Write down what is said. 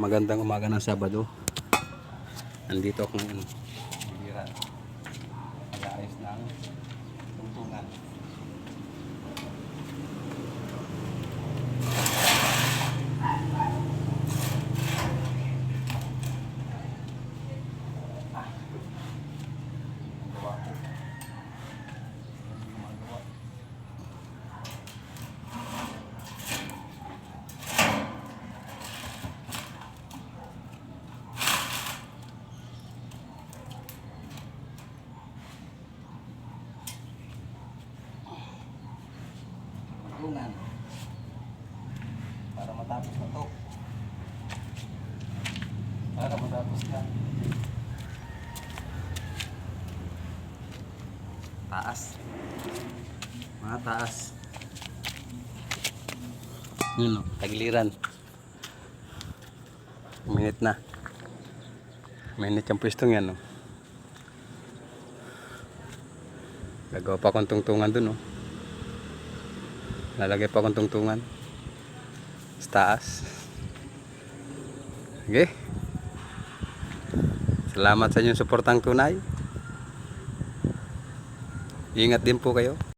Magandang umaga ng Sabado. Nandito ako ngayon. Bihira. Matapos na to. Para matapos na. Taas. Mga taas. Yun o, tagiliran. Minute na. Minute yung pwestong yan o. Gagawa pa akong tungtungan dun o. Lalagay pa akong tungtungan. Sa taas. Okay. Salamat sa inyong suportang tunay. Ingat din po kayo.